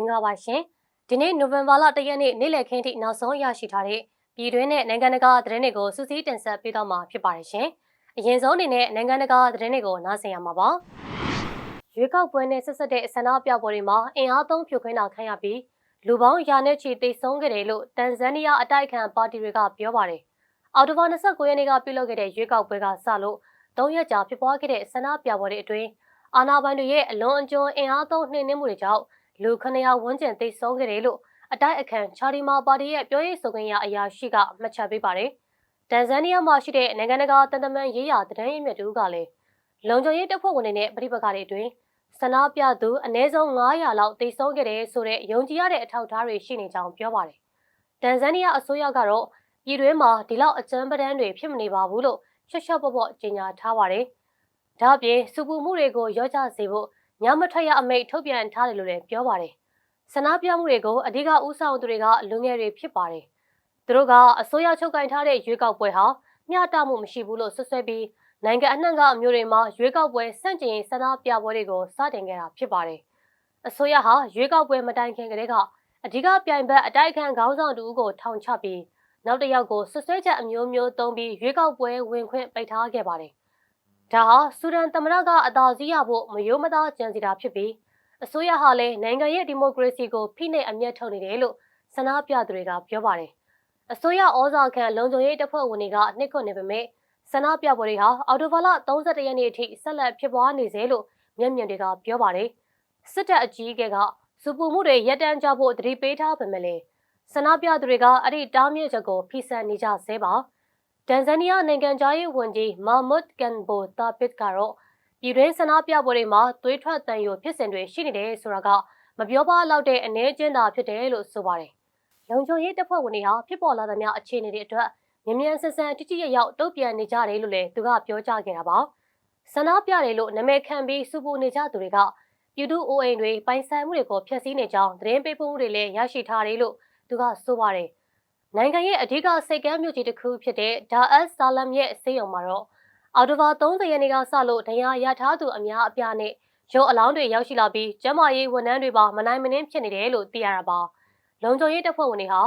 မင်္ဂလာပါရှင်ဒီနေ့နိုဝင်ဘာလ1ရက်နေ့နေ့လည်ခင်းထိနောက်ဆုံးရရှိထားတဲ့ပြည်တွင်းနဲ့နိုင်ငံတကာသတင်းတွေကိုစူးစီးတင်ဆက်ပေးတော့မှာဖြစ်ပါတယ်ရှင်အရင်ဆုံးအနေနဲ့နိုင်ငံတကာသတင်းတွေကိုနားဆင်ရမှာပါရွေးကောက်ပွဲနဲ့ဆက်ဆက်တဲ့ဆန္ဒပြပွဲတွေမှာအင်အားသုံးဖြိုခွင်းတာခံရပြီးလူပေါင်းရာနဲ့ချီတိတ်ဆုံးခဲ့တယ်လို့တန်ဇန်နီးယားအတိုက်အခံပါတီတွေကပြောပါတယ်အော်တိုဘာ29ရက်နေ့ကပြုလုပ်ခဲ့တဲ့ရွေးကောက်ပွဲကစလို့၃ရက်ကြာဖြစ်ပွားခဲ့တဲ့ဆန္ဒပြပွဲတွေအတွင်းအာဏာပိုင်တွေရဲ့အလွန်အကျွံအင်အားသုံးနှိမ်နင်းမှုတွေကြောင့် လူ900ဝန်းကျင်သိမ်းဆုံးခဲ့တယ်လို့အတိုက်အခံချာဒီမာပါတီရဲ့ပြောရေးဆိုခွင့်ရအရာရှိကမှတ်ချက်ပေးပါတယ်။တန်ဇန်နီးယားမှာရှိတဲ့နိုင်ငံတကာတန်တမန်ရေးရာတဒန်းရင်းမြစ်တူကလည်းလုံခြုံရေးတပ်ဖွဲ့ဝင်တွေနဲ့ပြည်ပကတွေအတွင်းဆန္ဒပြသူအနည်းဆုံး900လောက်သိမ်းဆုံးခဲ့တယ်ဆိုတဲ့ယုံကြည်ရတဲ့အထောက်အထားတွေရှိနေကြောင်းပြောပါတယ်။တန်ဇန်နီးယားအစိုးရကတော့ပြည်တွင်းမှာဒီလောက်အကြမ်းပဒန်းတွေဖြစ်မနေပါဘူးလို့ရှက်ရှက်ပေါ့ပေါ့ကြေညာထားပါတယ်။ဒါ့အပြင်စုပူမှုတွေကိုရော့ချစေဖို့ ညမထွက်ရအမိန့်ထုတ်ပြန်ထားတယ်လို့လည်းပြောပါတယ်။ဆန္ဒပြမှုတွေကိုအဓိကဥဆောင်သူတွေကလူငယ်တွေဖြစ်ပါတယ်။သူတို့ကအစိုးရချုပ်ကင်ထားတဲ့ရွေးကောက်ပွဲဟာမျှတမှုမရှိဘူးလို့ဆွဆွဲပြီးနိုင်ငံအနှံ့ကအမျိုးတွေမှာရွေးကောက်ပွဲစန့်ကျင်ဆန္ဒပြပွဲတွေကိုစတင်ခဲ့တာဖြစ်ပါတယ်။အစိုးရဟာရွေးကောက်ပွဲမတိုင်ခင်ကတည်းကအဓိကပြိုင်ဘက်အတိုက်ခံခေါင်းဆောင်တူကိုထောင်ချပြီးနောက်တစ်ယောက်ကိုဆွဆွဲချက်အမျိုးမျိုးသုံးပြီးရွေးကောက်ပွဲဝင်ခွင့်ပိတ်ထားခဲ့ပါတယ်။ ဒါဟာဆူဒန်သမ္မတကအသာစီးရဖို့မယိုးမသားကြံစီတာဖြစ်ပြီးအစိုးရဟာလည်းနိုင်ငံရဲ့ဒီမိုကရေစီကိုဖိနှိပ်အမျက်ထုတ်နေတယ်လို့ဆန္ဒပြသူတွေကပြောပါတယ်။အစိုးရဩဇာခံလုံခြုံရေးတပ်ဖွဲ့ဝင်တွေကနှိပ်ကွနေပေမဲ့ဆန္ဒပြပွဲတွေဟာအော်တိုဘာလ31ရက်နေ့အထိဆက်လက်ဖြစ်ပွားနေစေလို့မျက်မြင်တွေကပြောပါတယ်။စစ်တပ်အကြီးအကဲကစူပူမှုတွေရပ်တန့်ကြဖို့တတိပေးထားပေမဲ့လည်းဆန္ဒပြသူတွေကအဲ့ဒီတားမြစ်ချက်ကိုဖိစပ်နေကြဆဲပါ။ တန်ဇန်နီးယားနိုင်ငံသားရေးဝန်ကြီးမာမွတ်ကန်ဘိုတာပစ်ကတော့ပြည်တွင်းဆန္ဒပြပွဲတွေမှာသွေးထွက်တန်ယိုဖြစ်စဉ်တွေရှိနေတယ်ဆိုတာကမပြောပါလောက်တဲ့အနေကျင်းတာဖြစ်တယ်လို့ဆိုပါတယ်။လုံခြုံရေးတပ်ဖွဲ့ဝင်တွေဟာဖြစ်ပေါ်လာသမျှအခြေအနေတွေအတွက်မြ мян ဆန်ဆန်တိတိရရောက်တုံ့ပြန်နေကြတယ်လို့လည်းသူကပြောကြားခဲ့တာပါ။ဆန္ဒပြတယ်လို့နာမည်ခံပြီးစုပူနေကြသူတွေကပြည်သူအိုအိမ်တွေပိုင်ဆိုင်မှုတွေကိုဖျက်ဆီးနေကြောင်းသတင်းပေးပို့မှုတွေလည်းရရှိထားတယ်လို့သူကဆိုပါတယ်။ နိုင်ငံရဲ့အဓိကစိတ်ကမ်းမြို့ကြီးတစ်ခုဖြစ်တဲ့ဒါအက်ဆာလမ်ရဲ့စေယုံမှာတော့အော်တိုဘာ30ရက်နေ့ကစလို့တရားရထားသူအများအပြားနဲ့ရုပ်အလောင်းတွေရောက်ရှိလာပြီးကျမရေးဝန်ထမ်းတွေပါမနိုင်မနှင်းဖြစ်နေတယ်လို့သိရတာပါ။လုံခြုံရေးတပ်ဖွဲ့ဝင်တွေဟာ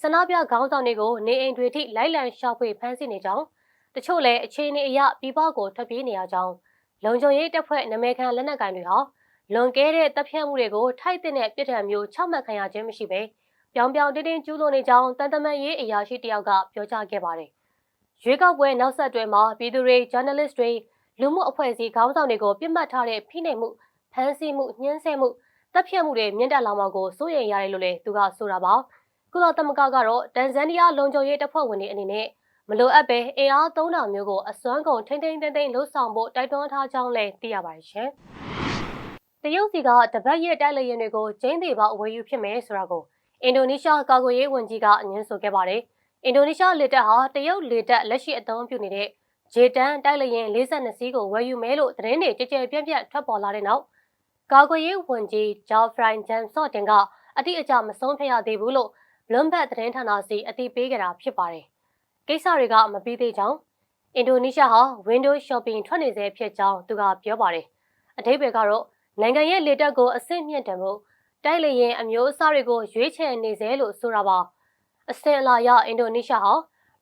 ဆန္ဒပြခေါင်းဆောင်တွေကိုနေအိမ်တွေထိလိုက်လံရှာဖွေဖမ်းဆီးနေကြောင်းတချို့လည်းအခြေအနေအရပြည်ပကိုထွက်ပြေးနေရကြောင်းလုံခြုံရေးတပ်ဖွဲ့နမဲခံလက်နက်ကိုင်တွေဟာလွန်ကဲတဲ့တပ်ဖြတ်မှုတွေကိုထိုက်တဲ့ပြစ်ဒဏ်မျိုးချမှတ်ခံရခြင်းမရှိဘဲ ပြောင်ပြောင်တင်းတင်းကျူးလွန်နေကြောင်းတန်တမန်ရေးအရာရှိတယောက်ကပြောကြားခဲ့ပါတယ်။ရွေးကောက်ပွဲနောက်ဆက်တွဲမှာပြည်သူတွေဂျာနယ်လစ်တွေလူမှုအဖွဲ့အစည်းခေါင်းဆောင်တွေကိုပြစ်မှတ်ထားတဲ့ဖိနှိပ်မှုဖမ်းဆီးမှုညှင်းဆဲမှုတပ်ဖြတ်မှုတွေမြင့်တက်လာမှာကိုစိုးရိမ်ရတယ်လို့လည်းသူကဆိုတာပါ။ကုလသမဂ္ဂကတော့တန်ဇန်နီးယားလုံခြုံရေးတပ်ဖွဲ့ဝင်တွေအနေနဲ့မလိုအပ်ပဲအင်အားသုံးတာမျိုးကိုအစွမ်းကုန်ထိမ့်ထိမ့်သိမ့်သိမ့်လှုပ်ဆောင်ဖို့တိုက်တွန်းထားကြောင်းလည်းသိရပါတယ်ရှင်။တရုတ်စီကတပတ်ရဲ့တိုက်လေရင်တွေကိုကျင်းသေးပေါအဝေးယူဖြစ်မယ်ဆိုတာကို အင်ဒိုနီးရှားကာကွယ်ရေးဝန်ကြီးကအငင်းဆိုခဲ့ပါတယ်။အင်ဒိုနီးရှားလေတပ်ဟာတရုတ်လေတပ်လက်ရှိအသုံးပြုနေတဲ့ဂျေတန်တိုက်လေရင်42စီးကိုဝယ်ယူမယ်လို့သတင်းတွေကြကြပြန့်ပြန့်ထွက်ပေါ်လာတဲ့နောက်ကာကွယ်ရေးဝန်ကြီးဂျော်ဖရိုင်ဂျန်ဆော့တင်ကအတိအကျမဆုံးဖြတ်ရသေးဘူးလို့လွန်ဘတ်သတင်းဌာနစီအသိပေးကြတာဖြစ်ပါတယ်။ကိစ္စတွေကမပြီးသေးကြောင်းအင်ဒိုနီးရှားဟာ Windows Shopping ထွက်နေစေဖြစ်ကြောင်းသူကပြောပါတယ်။အထိပ္ပယ်ကတော့နိုင်ငံရဲ့လေတပ်ကိုအဆင့်မြင့်တယ်မို့ တိုက်လေရင်အမျိုးအစားတွေကိုရွေးချယ်နေစေလို့ဆိုတာပါ။အစင်အလာရအင်ဒိုနီးရှားဟာ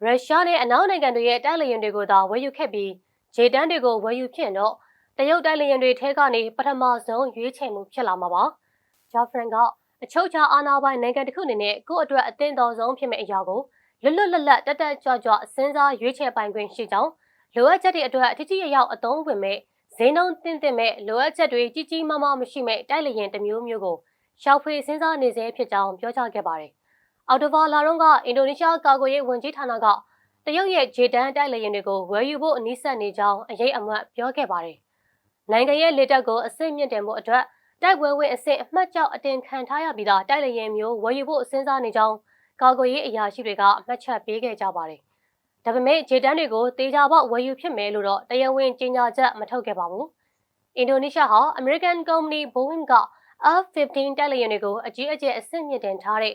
ရုရှားနဲ့အနောက်နိုင်ငံတွေရဲ့တိုက်လေရင်တွေကိုသာဝယ်ယူခဲ့ပြီးဂျေတန်းတွေကိုဝယ်ယူဖြစ်တော့တရုတ်တိုက်လေရင်တွေထဲကနေပထမဆုံးရွေးချယ်မှုဖြစ်လာမှာပါ။ဂျာဖရန်ကအချုပ်ချာအာဏာပိုင်နိုင်ငံတစ်ခုအနေနဲ့ကိုယ့်အတွက်အသင့်တော်ဆုံးဖြစ်မယ့်အရာကိုလွတ်လွတ်လပ်လပ်တက်တက်ကြွကြွစဉ်းစားရွေးချယ်ပိုင်ခွင့်ရှိကြောင်းလိုအပ်ချက်တွေအတွက်အထူးကြီးအရောက်အသုံးဝင်မဲ့ဈေးနှုန်းတင့်တင့်မဲ့လိုအပ်ချက်တွေကြီးကြီးမားမားမရှိမဲ့တိုက်လျင်တစ်မျိုးမျိုးကို ရှောက်ဖွေစဉ်းစားနေစေဖြစ်ကြောင်းပြောကြားခဲ့ပါတယ်။အော်တိုဘာလာတော့ကအင်ဒိုနီးရှားကာကွယ်ရေးဝန်ကြီးဌာနကတရုတ်ရဲ့ဂျေတန်တိုက်လျင်တွေကိုဝယ်ယူဖို့အနည်းဆက်နေကြောင်းအရေးအမတ်ပြောခဲ့ပါတယ်။နိုင်ငံရဲ့လေတပ်ကိုအစိမ့်မြင့်တယ်မှုအတွက်တိုက်ပွဲဝင်အဆင့်အမှတ်ကြောက်အတင်ခံထားရပြီးသားတိုက်လျင်မျိုးဝယ်ယူဖို့စဉ်းစားနေကြောင်းကာကွယ်ရေးအရာရှိတွေကအမှတ်ချက်ပေးခဲ့ကြပါတယ်။ဒါပေမဲ့ဂျေတန်တွေကိုတေချာပေါက်ဝယ်ယူဖြစ်မယ်လို့တော့တရားဝင်ကြေညာချက်မထုတ်ခဲ့ပါဘူး။အင်ဒိုနီးရှားဟာ American Company Boeing က F-15 တိုက်လျင်တွေကိုအကြီးအကျယ်အဆင့်မြင့်တင်ထားတဲ့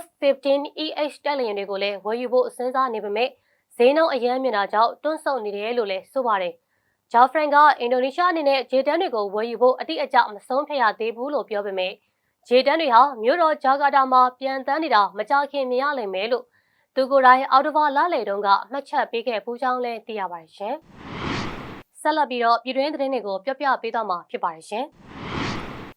F-15EH တိုက်လျင်တွေကိုလည်းဝယ်ယူဖို့စဉ်းစားနေပေမဲ့ဈေးနှုန်းအရန်မြင့်တာကြောင့်တွန်းဆုတ်နေတယ်လို့လည်းဆိုပါတယ်။ဂျာဖရန်ကအင်ဒိုနီးရှားအနေနဲ့ဂျေတန်တွေကိုဝယ်ယူဖို့အတိအကျမဆုံးဖြတ်ရသေးဘူးလို့ပြောပေမဲ့ဂျေတန်းတွေဟာမြို့တော်ဂျာကာတာမှာပြန်တန်းနေတာမကြခင်မြင်ရလိမ့်မယ်လို့သူကိုယ်တိုင်အော်တိုဘာလလေတုန်းကမှတ်ချက်ပေးခဲ့ပူးချောင်းလဲသိရပါတယ်ရှင်။ဆက်လက်ပြီးတော့ပြည်တွင်းသတင်းတွေကိုပြောပြပေးသွားမှာဖြစ်ပါတယ်ရှင်။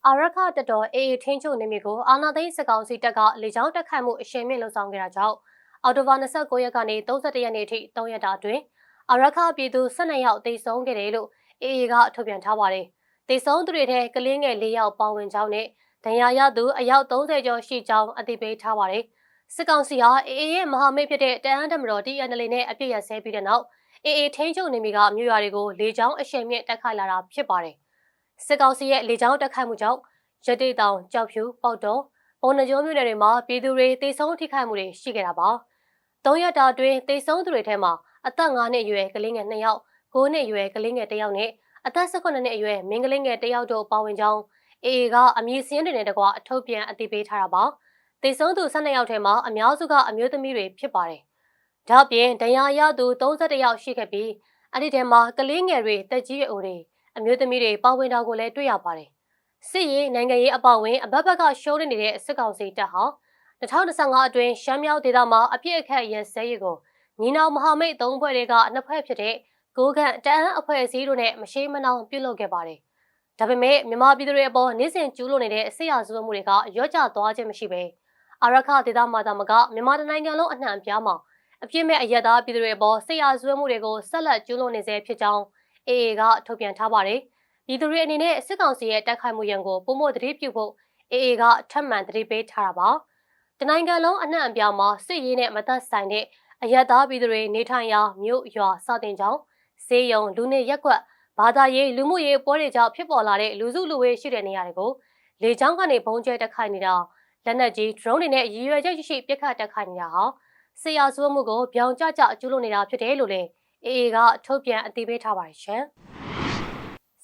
အာရခတတော်အေအေထင်းချုပ်နေမီကိုအာနာသိန်းစကောင်စီတပ်ကလေကြောင်းတက်ခတ်မှုအရှိန်မြင့်လှုံ့ဆော်ခဲ့တာကြောင့်အော်တိုဘာ29ရက်ကနေ31ရက်နေ့အထိ3ရက်တာအတွင်းအာရခပြည်သူ12ယောက်တိတ်ဆုံးခဲ့တယ်လို့အေအေကထုတ်ပြန်ထားပါတယ်။တိတ်ဆုံးသူတွေထဲကလင်းငယ်၄ယောက်ပေါဝင်ကြောင်းနဲ့ဒဏ်ရာရသူအယောက်30ကျော်ရှိကြောင်းအသိပေးထားပါတယ်။စစ်ကောင်စီဟာအေအေရဲ့မဟာမိတ်ဖြစ်တဲ့တအန်းတမတော် TNL နဲ့အပြစ်ရဆဲပြီးတဲ့နောက်အေအေထိန်းချုပ်နေမိကမြို့ရွာတွေကိုလေကြောင်းအရှိန်မြင့်တက်ခိုက်လာတာဖြစ်ပါတယ်။ စစ်ကောင်စီရဲ့လေကြောင်းတက်ခိုက်မှုကြောင့်ရတိတောင်ကြောက်ဖြူပေါက်တော်ပုံနှကျိုးမြို့နယ်တွေမှာပြည်သူတွေတေဆုံးထိခိုက်မှုတွေရှိခဲ့တာပါ။၃ရက်တာအတွင်းတေဆုံးသူတွေထဲမှာအသက်9နှစ်အရွယ်ကလေးငယ်2ယောက်9နှစ်အရွယ်ကလေးငယ်1ယောက်နဲ့အသက်18နှစ်အရွယ်မိန်းကလေးငယ်1ယောက်တို့ပါဝင်ကြောင်းအေအေကအမည်စင်းတွေနဲ့တကွအထုတ်ပြန်အသိပေးထားတာပါ။တေဆုံးသူ12ယောက်ထဲမှာအများစုကအမျိုးသမီးတွေဖြစ်ပါတယ်။ဒါ့အပြင်ဒဏ်ရာရသူ31ယောက်ရှိခဲ့ပြီးအဲ့ဒီထဲမှာကလေးငယ်တွေတက်ကြီးရွယ်အိုတွေ အမျိုးသမီးတွေပါဝင်တာကိုလည်းတွေ့ရပါတယ်။စစ်ရေးနိုင်ငံရေးအပေါဝင်အဘက်ဘက်ကရှုံးနေတဲ့စစ်ကောင်စီတပ်ဟာ2025အတွင်းရှမ်းမြောက်ဒေသမှာအပြစ်အခတ်ရဲစဲရီကိုညီနောင်မဟာမိတ်သုံးဖွဲ့တွေကနှစ်ဖွဲ့ဖြစ်တဲ့ကိုကန့်တအန်းအဖွဲ့အစည်းတို့နဲ့မရှိမနှောင်ပြုလုပ်ခဲ့ပါတယ်။ဒါပေမဲ့မြန်မာပြည်သူတွေအပေါ်နေ့စဉ်ကျူးလွန်နေတဲ့ဆေးရဇဝတ်မှုတွေကရော့ကျသွားခြင်းမရှိပဲအာရခဒေသမှာသာမကမြန်မာနိုင်ငံလုံးအနှံ့အပြားမှာအပြစ်မဲ့အရက်သားပြည်သူတွေအပေါ်ဆေးရဇဝတ်မှုတွေကိုဆက်လက်ကျူးလွန်နေဆဲဖြစ်ကြောင်း အေအေကထုတ်ပြန်ထားပါတယ်။ပြည်သူတွေအနေနဲ့စစ်ကောင်စီရဲ့တိုက်ခိုက်မှုရန်ကိုပုံမသတိပြုဖို့အေအေကထပ်မံသတိပေးထားတာပါ။တနိုင်ငံလုံးအနှံ့အပြားမှာစစ်ရေးနဲ့မသက်ဆိုင်တဲ့အရက်သားပြည်သူတွေနေထိုင်ရာမြို့ရွာစတင်ကြောင်းစေယုံလူနေရက်ကွက်ဘာသာရေးလူမှုရေးပွဲတွေကြောင့်ဖြစ်ပေါ်လာတဲ့လူစုလူဝေးရှိတဲ့နေရာတွေကိုလေကြောင်းကနေဘုံကျဲတက်ခိုက်နေတာလက်နက်ကြီး drone တွေနဲ့ရည်ရွယ်ချက်ရှိပစ်ခတ်တက်ခိုက်နေတာဟာဆေးရဆိုးမှုကိုပြောင်ကျကျကျူးလွန်နေတာဖြစ်တယ်လို့လည်း အေအေကထုတ်ပြန်အသိပေးထားပါတယ်ရှင်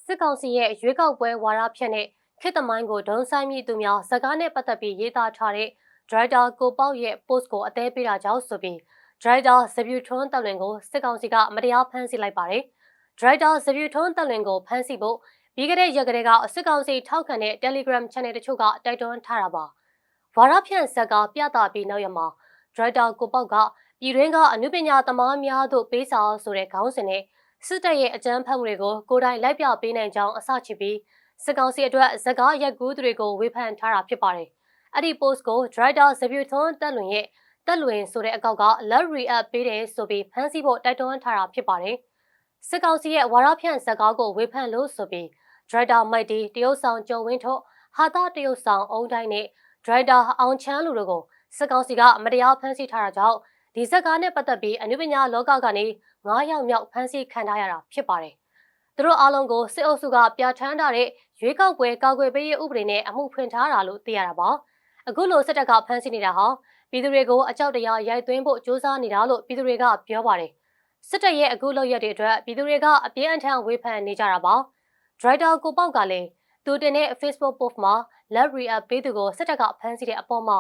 စစ်ကောင်စီရဲ့ရွေးကောက်ပွဲဝါဒဖြန့်တဲ့ခေတ်သမိုင်းကိုဒုံဆိုင်မိသူများစကားနဲ့ပတ်သက်ပြီးရေးသားထားတဲ့ Driver ကိုပေါ့ရဲ့ post ကိုအသေးပေးတာကြောင့်ဆိုပြီးဒရိုက်တာဇဗျူထွန်းတက်လွင်ကိုစစ်ကောင်စီကမတရားဖမ်းဆီးလိုက်ပါတယ်။ဒရိုက်တာဇဗျူထွန်းတက်လွင်ကိုဖမ်းဆီးဖို့ပြီးခဲ့တဲ့ရက်ကလေးကစစ်ကောင်စီထောက်ခံတဲ့ Telegram Channel တချို့ကတိုက်တွန်းထားတာပါ။ဝါရဖြန့်ဇက်ကပြသပြီးနောက်ရမှာဒရိုက်တာကိုပေါက်က ပြည်တွင်းကအနုပညာသမားများတို့ပေးစာဆိုတဲ့ခေါင်းစဉ်နဲ့စစ်တပ်ရဲ့အကြမ်းဖက်မှုတွေကိုကိုယ်တိုင်လိုက်ပြပေးနိုင်ကြောင်းအစချပြီးစစ်ကောင်စီအတွက်ဇကားရက်ကူးတွေကိုဝေဖန်ထားတာဖြစ်ပါတယ်။အဲ့ဒီ post ကို Driver Zebutron တက်လွင်ရဲ့တက်လွင်ဆိုတဲ့အကောက်က let react ပေးတယ်ဆိုပြီးဖမ်းဆီးဖို့တိုက်တွန်းထားတာဖြစ်ပါတယ်။စစ်ကောင်စီရဲ့ဝါရဖြန့်ဇက်ကားကိုဝေဖန်လို့ဆိုပြီး Driver မိုက်တီတရုတ်ဆောင်ကျော်ဝင်းထုတ်ဟာတာတရုတ်ဆောင်အုံတိုင်းနဲ့ Driver အောင်ချမ်းလူတို့ကိုစစ်ကောင်စီကမတရားဖမ်းဆီးထားတာကြောင့် ဒီဇက်ကားနဲ့ပတ်သက်ပြီးအနုပညာလောကကနေ9ယောက်မြောက်ဖမ်းဆီးခံထားရတာဖြစ်ပါတယ်။သူတို့အားလုံးကိုစစ်အုပ်စုကပြဋ္ဌာန်းထားတဲ့ရွေးကောက်ပွဲကာကွယ်ပေးရေးဥပဒေနဲ့အမှုဖွင့်ထားတာလို့သိရတာပါ။အခုလိုစစ်တပ်ကဖမ်းဆီးနေတာဟာပြည်သူတွေကိုအကြောက်တရားရိုက်သွင်းဖို့ကြိုးစားနေတာလို့ပြည်သူတွေကပြောပါတယ်။စစ်တပ်ရဲ့အခုလုပ်ရက်တွေအတွက်ပြည်သူတွေကအပြင်းအထန်ဝေဖန်နေကြတာပါ။ဒရိုက်တာကိုပေါက်ကလည်းသူတင်တဲ့ Facebook post မှာ let react ပေးသူကိုစစ်တပ်ကဖမ်းဆီးတဲ့အပေါ်မှာ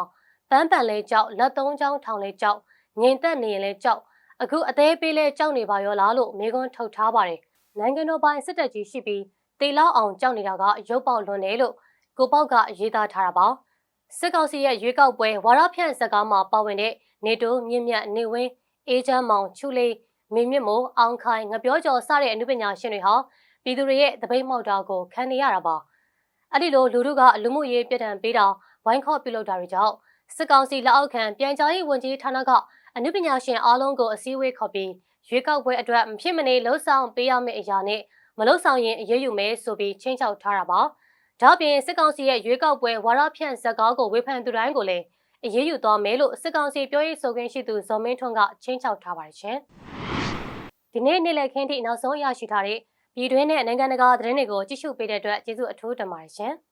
ပန်းပန်လဲကြောက်လက်သုံးချောင်းထောင်လဲကြောက် ငြိမ်သက်နေရင်လဲကြောက်အခုအသေးပေးလဲကြောက်နေပါရောလားလို့မေခွန်းထုတ်ထားပါတယ်။နိုင်ငံတော်ပိုင်စစ်တပ်ကြီးရှိပြီးတေလောက်အောင်ကြောက်နေတာကရုပ်ပေါက်လွန်တယ်လို့ကိုပေါက်ကရေးသားထားတာပါ။စစ်ကောင်စီရဲ့ရွေးကောက်ပွဲဝါရဖြန့်ဇက်ကားမှာပါဝင်တဲ့နေတိုးမြင့်မြတ်နေဝင်းအေးချမ်းမောင်ချူလေးမေမြင့်မို့အောင်ခိုင်ငပြောကျော်စတဲ့အမှုပညာရှင်တွေဟာပြည်သူတွေရဲ့တပိတ်မောက်တာကိုခံနေရတာပါအဲ့ဒီလိုလူတို့ကလူမှုရေးပြဒဏ်ပေးတာဝိုင်းခေါ်ပြုလုပ်တာတွေကြောင့်စစ်ကောင်စီလက်အောက်ခံပြန်ကြားရေးဝန်ကြီးဌာနက အမှုပညာရှင်အားလုံးကိုအစည်းအဝေးခေါ်ပြီးရွေးကောက်ပွဲအတွက်မဖြစ်မနေလှုံ့ဆော်ပေးရမယ့်အရာနဲ့မလှုံ့ဆော်ရင်အရေးယူမယ်ဆိုပြီးချင်းချောက်ထားတာပါ။ဒါ့ပြင်စစ်ကောင်စီရဲ့ရွေးကောက်ပွဲဝါရဖြန့်ဇက်ကားကိုဝေဖန်သူတိုင်းကိုလည်းအရေးယူသွားမယ်လို့စစ်ကောင်စီပြောရေးဆိုခွင့်ရှိသူဇော်မင်းထွန်းကချင်းချောက်ထားပါတယ်ရှင်။ဒီနေ့နေ့လည်ခင်းထိနောက်ဆုံးရရှိထားတဲ့ပြည်တွင်းနဲ့နိုင်ငံတကာသတင်းတွေကိုကြည့်ရှုပေးတဲ့အတွက်ကျေးဇူးအထူးတင်ပါတယ်ရှင်။